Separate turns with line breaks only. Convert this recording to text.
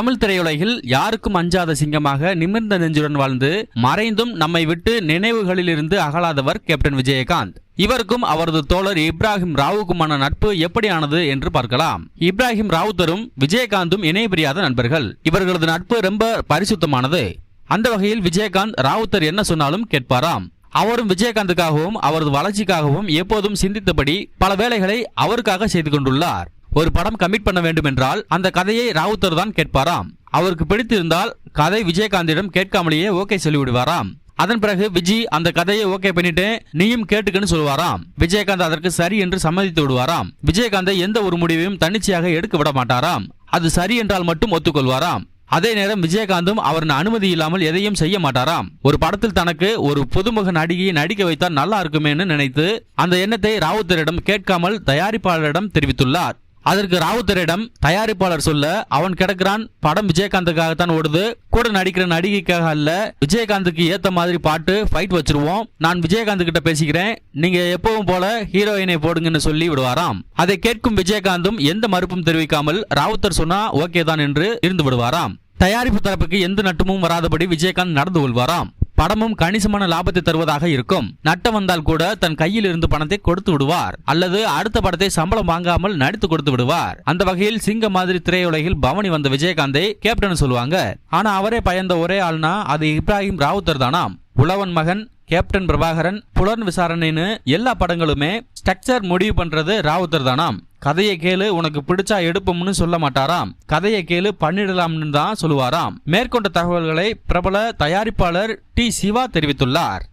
தமிழ் திரையுலகில் யாருக்கும் அஞ்சாத சிங்கமாக நிமிர்ந்த நெஞ்சுடன் வாழ்ந்து மறைந்தும் நம்மை விட்டு நினைவுகளிலிருந்து அகலாதவர் கேப்டன் விஜயகாந்த். இவருக்கும் அவரது தோழர் இப்ராஹிம் ராவுக்குமான நட்பு எப்படியானது என்று பார்க்கலாம். இப்ராஹிம் ராவுத்தரும் விஜயகாந்தும் இணைபிரியாத நண்பர்கள். இவர்களது நட்பு ரொம்ப பரிசுத்தமானது. அந்த வகையில் விஜயகாந்த் ராவுத்தர் என்ன சொன்னாலும் கேட்பாராம். அவரும் விஜயகாந்துக்காகவும் அவரது வளர்ச்சிக்காகவும் எப்போதும் சிந்தித்தபடி பல வேலைகளை அவருக்காக செய்து கொண்டுள்ளார். ஒரு படம் கமிட் பண்ண வேண்டும் என்றால் அந்த கதையை ராவுத்தர் தான் கேட்பாராம். அவருக்கு பிடித்திருந்தால் கதை விஜயகாந்திடம் கேட்காமலேயே ஓகே சொல்லிவிடுவாராம். அதன் பிறகு விஜி அந்த கதையை ஓகே பண்ணிட்டு நீயும் கேட்டுக்கன்னு சொல்லுவாராம். விஜயகாந்த் அதற்கு சரி என்று சம்மதித்து விடுவாராம். விஜயகாந்தை எந்த ஒரு முடிவையும் தன்னிச்சையாக எடுக்க விட மாட்டாராம். அது சரி என்றால் மட்டும் ஒத்துக்கொள்வாராம். அதே நேரம் விஜயகாந்தும் அவரின் அனுமதி இல்லாமல் எதையும் செய்ய மாட்டாராம். ஒரு படத்தில் தனக்கு ஒரு புதுமுக நடிகையை நடிக்க வைத்தால் நல்லா இருக்குமேன்னு நினைத்து அந்த எண்ணத்தை ராவுத்தரிடம் கேட்காமல் தயாரிப்பாளரிடம் தெரிவித்துள்ளார். அதற்கு ராவுத்தரிடம் தயாரிப்பாளர் சொல்ல அவன் கிடக்கிறான். படம் விஜயகாந்துக்காகத்தான் ஓடுது. கூட நடிக்கிற நடிகைக்காக அல்ல. விஜயகாந்துக்கு ஏத்த மாதிரி பாட்டு ஃபைட் வச்சிருவோம். நான் விஜயகாந்த் கிட்ட பேசிக்கிறேன். நீங்க எப்பவும் போல ஹீரோயினை போடுங்கன்னு சொல்லி விடுவாராம். அதை கேட்கும் விஜயகாந்தும் எந்த மறுப்பும் தெரிவிக்காமல் ராவுத்தர் சொன்னா ஓகே தான் என்று இருந்து விடுவாராம். தயாரிப்பு தரப்புக்கு எந்த நட்டமும் வராதபடி விஜயகாந்த் நடந்து கொள்வாராம். படமும் கணிசமான லாபத்தை தருவதாக இருக்கும். நட்டம் வந்தால் கூட தன் கையில் இருந்து பணத்தை கொடுத்து விடுவார். அல்லது அடுத்த படத்தை சம்பளம் வாங்காமல் நடித்து கொடுத்து விடுவார். அந்த வகையில் சிங்க மாதிரி திரையுலகில் பவனி வந்த விஜயகாந்தை கேப்டன் சொல்லுவாங்க. ஆனா அவரே பயந்த ஒரே ஆள்னா அது இப்ராஹிம் ராவுத்தர் தானாம். உழவன் மகன் கேப்டன் பிரபாகரன் புலன் விசாரணைன்னு எல்லா படங்களுமே ஸ்ட்ரக்சர் முடிவு பண்றது ராவுத்தர் தானாம். கதையை கேளு உனக்கு பிடிச்சா எடுப்போம்னு சொல்ல மாட்டாராம். கதையை கேளு பண்ணிடலாம்னு தான் சொல்லுவாராம். மேற்கொண்ட தகவல்களை பிரபல தயாரிப்பாளர் டி சிவா தெரிவித்துள்ளார்.